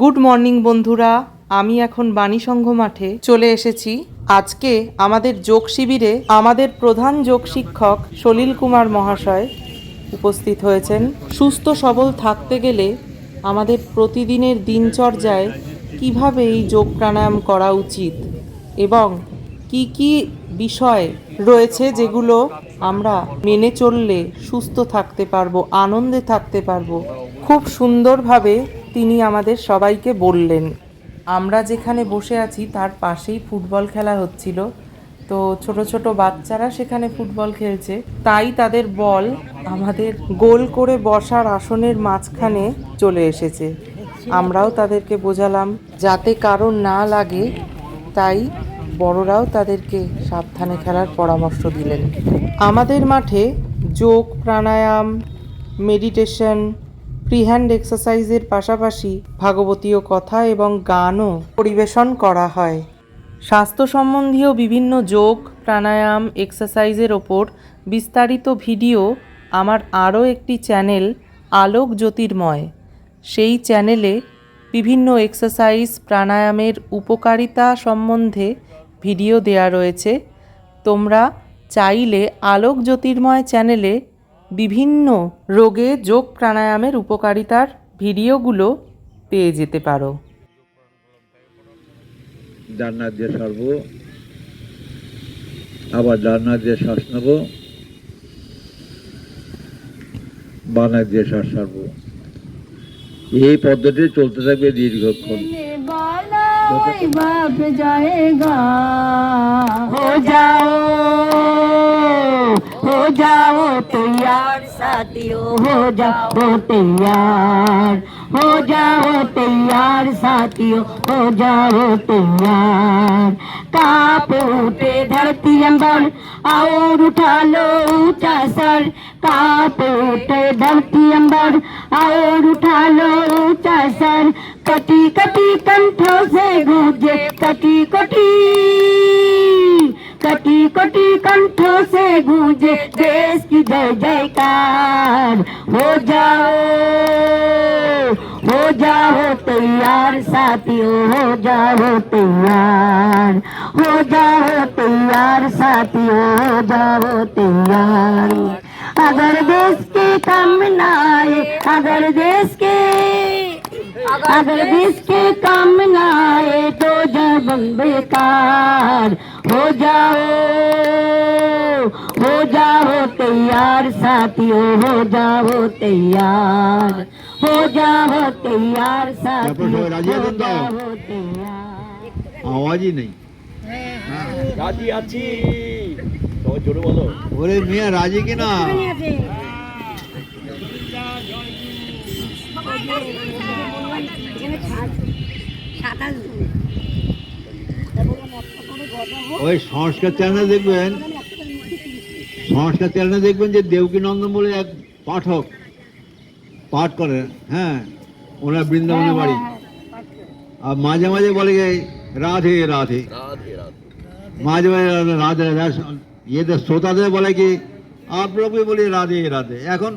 Good morning বন্ধুরা, আমি এখন বাণী সংঘ মাঠে চলে এসেছি। আজকে আমাদের যোগ শিবিরে আমাদের প্রধান যোগ শিক্ষক সলিল কুমার মহাশয় উপস্থিত হয়েছেন। সুস্থ, সবল থাকতে গেলে আমাদের প্রতিদিনের দিনচর্যায় কীভাবে এই যোগ প্রাণায়াম করা উচিত এবং কি কি বিষয় রয়েছে যেগুলো আমরা মেনে চললে সুস্থ থাকতে পারব, আনন্দে থাকতে পারব, খুব সুন্দরভাবে তিনি আমাদের সবাইকে বললেন, আমরা যেখানে বসে আছি তার পাশেই ফুটবল খেলা হচ্ছিল। তো ছোট ছোট বাচ্চারা সেখানে ফুটবল খেলছে। তাই তাদের বল আমাদের গোল করে বসার আসনের মাঝখানে চলে এসেছে। আমরাও তাদেরকে বোঝালাম, যাতে কারও না লাগে, তাই বড়রাও তাদেরকে সাবধানে খেলার পরামর্শ দিলেন। আমাদের মাঠে যোগ, প্রাণায়াম, মেডিটেশন ফ্রি হ্যান্ড এক্সারসাইজের পাশাপাশি ভাগবতীয় কথা এবং গানও পরিবেশন করা হয়। স্বাস্থ্য সম্বন্ধীয় বিভিন্ন যোগ, প্রাণায়াম, এক্সারসাইজের ওপর বিস্তারিত ভিডিও আমার আরও একটি চ্যানেল আলোক জ্যোতির্ময়। সেই চ্যানেলে বিভিন্ন এক্সারসাইজ, প্রাণায়ামের উপকারিতা সম্বন্ধে ভিডিও দেয়া রয়েছে। তোমরা চাইলে আলোক জ্যোতির্ময় চ্যানেলে বিভিন্ন রোগে যোগ প্রাণায়ামের উপকারিতার ভিডিওগুলো পেয়ে যেতে পারো। ডান্নার দিয়ে সারব আবার ডান্নার দিয়ে শ্বাস নেব বানার দিয়ে শ্বাস সারব। এই পদ্ধতি চলতে থাকবে দীর্ঘক্ষণ। বাপ জায়গা हो जाओ तैयार, साथियों, हो जाओ तैयार, हो जाओ तैयार, साथियों, हो जाओ तैयार। काप उठे धरती अंबर और उठा लो ऊँचा सर काप उठे धरती अंबर और उठा लो ऊँचा सर कटी कटी कंठों से गूंजे कटी कटी से गूंजे देश की जय जयकार। हो जाओ हो जाओ तैयार साथियों, हो जाओ तैयार। हो जाओ तैयार साथियों, हो जाओ तैयार। अगर देश के काम न आए, अगर देश के, अगर देश के काम न आए तो जब बेकार हो जाओ तैयार साथियों हो जाओ तैयार हो जाओ तैयार साथियों সবাই রাজি हो আছেন তো? जाओ तैयार আওয়াজই নেই রাজি আছি সবাই জোরে বলো ওরে মিয়া রাজি কিনা ওই সংস্কার চ্যানেল দেখবেন সংস্কার চ্যানেলে দেখবেন যে দেবকী নন্দন বলে এক পাঠক পাঠ করে হ্যাঁ ওনার বৃন্দাবনে বাড়ি। আর মাঝে মাঝে বলে রাধে রাধে। মাঝে মাঝে রাধে রাধে। ইয়েদের শ্রোতাদের বলে কি আপনাকে বলি রাধে রাধে। এখন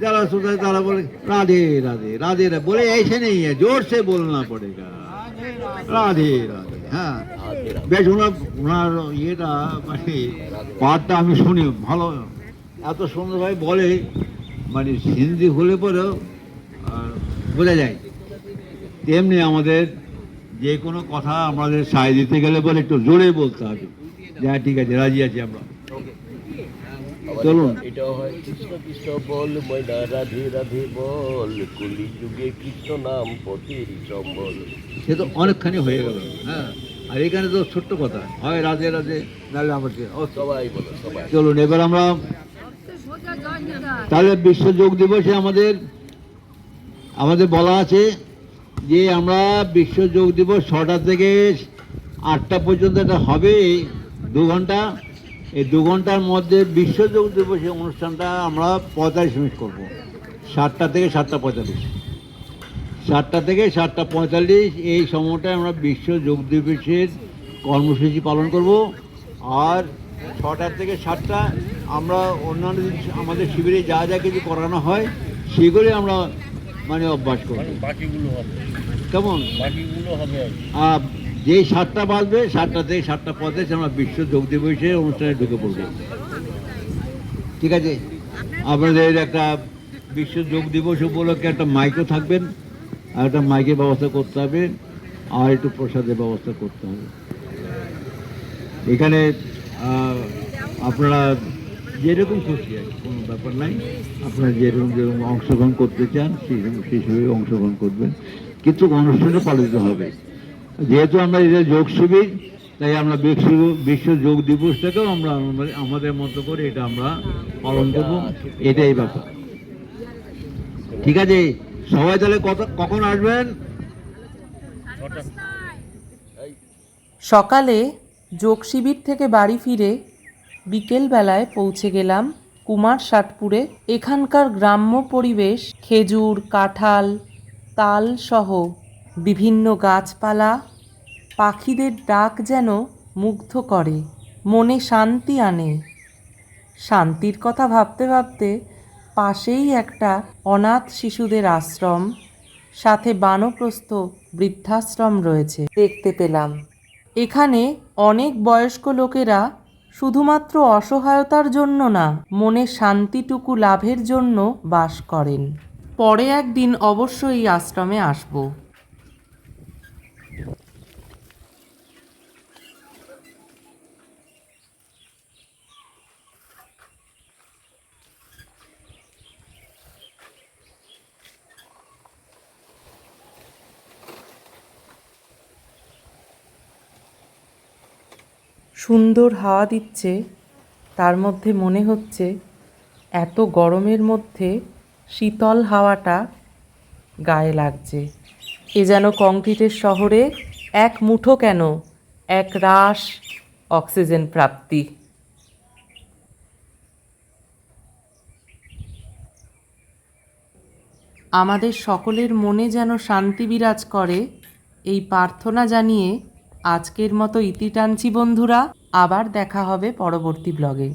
যারা শ্রোতা তারা বলে রাধে রাধে রাধে বলে এসে নেই জোরসে বলনা পড়ে রাধে রাধে হ্যাঁ। বেশ ওনার ওনার ইয়েটা মানে পাঠটা আমি শুনি ভালো। এত সুন্দরভাবে বলে মানে হিন্দি হলে পরেও বোঝা যায়। তেমনি আমাদের যে কোনো কথা আমাদের সায় দিতে গেলে বলে একটু জোরে বলতে হবে। যে হ্যাঁ ঠিক আছে রাজি আছি আমরা। চলুন। এটা হয় কৃষ্ণ কৃষ্ণ বল ময়না রাধে রাধে বল কলি যুগে কৃষ্ণ নাম পথের সম্বল সে তো অনেকখানি হয়ে গেল। হ্যাঁ। আর এখানে তো ছোট্ট কথা হয় রাধে রাধে নাহলে আমার কি- ও, সবাই বলো সবাই। চলুন এবার আমরা তাহলে বিশ্ব যোগ দিবসে আমাদের আমাদের বলা আছে যে আমরা বিশ্ব যোগ দিবস ছটা থেকে আটটা পর্যন্ত এটা হবে দু ঘণ্টা। এই দু ঘণ্টার মধ্যে বিশ্ব যোগ দিবসের অনুষ্ঠানটা আমরা পঁয়তাল্লিশ মিনিট করব। সাতটা থেকে সাতটা পঁয়তাল্লিশ। সাতটা থেকে সাতটা পঁয়তাল্লিশ এই সময়টায় আমরা বিশ্ব যোগ দিবসের কর্মসূচি পালন করব। আর ছটার থেকে সাতটা আমরা অন্যান্য আমাদের শিবিরে যা যা কিছু করানো হয় সেগুলি আমরা মানে অভ্যাস করব। বাকিগুলো হবে। কেমন? বাকিগুলো হবে আর। যেই সাতটা বাজবে সাতটা থেকে সাতটা পঁয়তাল্লিশ আমরা বিশ্ব যোগ দিবসের অনুষ্ঠানে ঢুকে পড়ব। ঠিক আছে? আপনাদের একটা বিশ্ব যোগ দিবস উপলক্ষে একটা মাইকও থাকবেন। আর একটা মাইকের ব্যবস্থা করতে হবে, আর একটু প্রসাদের ব্যবস্থা করতে হবে। এখানে আপনারা যেরকম খুশি আছে কোনো ব্যাপার নাই। আপনারা যেরকম যেরকম অংশগ্রহণ করতে চান সেরকম সেই হিসেবে অংশগ্রহণ করবেন। কিন্তু অনুষ্ঠানটা পালিত হবে। যেহেতু আমরা এটা যোগ শিবির, তাই আমরা বিশ্ব বিশ্ব যোগ দিবসটাকেও আমরা আমাদের মতো করে এটা আমরা পালন করব। এটাই ব্যাপার। ঠিক আছে? সবাই তাহলে কত কখন আসবেন? সকালে যোগ শিবির থেকে বাড়ি ফিরে বিকেলবেলায় পৌঁছে গেলাম কুমার ষাটপুরে এখানকার গ্রাম্য পরিবেশ, খেজুর, কাঁঠাল, তাল সহ বিভিন্ন গাছপালা, পাখিদের ডাক যেন মুগ্ধ করে, মনে শান্তি আনে। শান্তির কথা ভাবতে ভাবতে পাশেই একটা অনাথ শিশুদের আশ্রম, সাথে বানপ্রস্থ বৃদ্ধাশ্রম রয়েছে। দেখতে পেলাম। এখানে অনেক বয়স্ক লোকেরা শুধুমাত্র অসহায়তার জন্য না, মনে শান্তিটুকু লাভের জন্য বাস করেন। পরে একদিন অবশ্যই আশ্রমে আসব। সুন্দর হাওয়া দিচ্ছে, তার মধ্যে মনে হচ্ছে এত গরমের মধ্যে শীতল হাওয়াটা গায়ে লাগছে। এ যেন কংক্রিটের শহরে এক মুঠো কেন, এক রাশ অক্সিজেন প্রাপ্তি। আমাদের সকলের মনে যেন শান্তি বিরাজ করে, এই প্রার্থনা জানিয়ে আজকের মতো ইতি টানছি বন্ধুরা আবার দেখা হবে পরবর্তী ব্লগে।